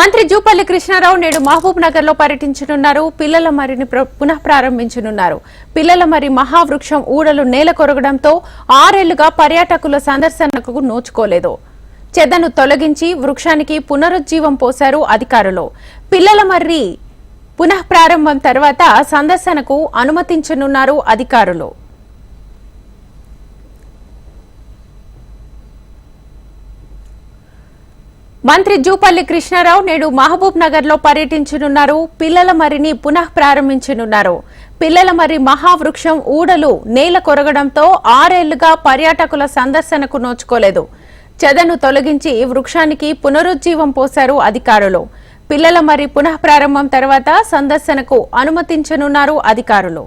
మంత్రి జూపల్లి కృష్ణారావు నేడు మహబూబ్ నగర్లో పర్యటించనున్నారు. పిల్లల మరిని ప్ర- పునః ప్రారంభించనున్నారు. పిల్లల మరి మహావృక్షం ఊడలు నేల కొరగడంతో ఆరేళ్ళుగా పర్యాటకుల సందర్శనకు నోచుకోలేదు. చెదను తొలగించి వృక్షానికి పునరుజ్జీవం పోశారు అధికారులు. పిల్లల మర్రి పునః ప్రారంభం తర్వాత సందర్శనకు అనుమతించనున్నారు అధికారులు. మంత్రి జూపల్లి కృష్ణారావు నేడు మహబూబ్ నగర్లో పర్యటించనున్నారు. పిల్లల మరిని పునః ప్రారంభించనున్నారు. పిల్లల మరి మహావృక్షం ఊడలు నేల కొరగడంతో ఆరేళ్ళుగా పర్యాటకుల సందర్శనకు నోచుకోలేదు. చెదను తొలగించి వృక్షానికి పునరుజ్జీవం పోశారు అధికారులు. పిల్లల మరి పునః ప్రారంభం తర్వాత సందర్శనకు అనుమతించనున్నారు అధికారులు.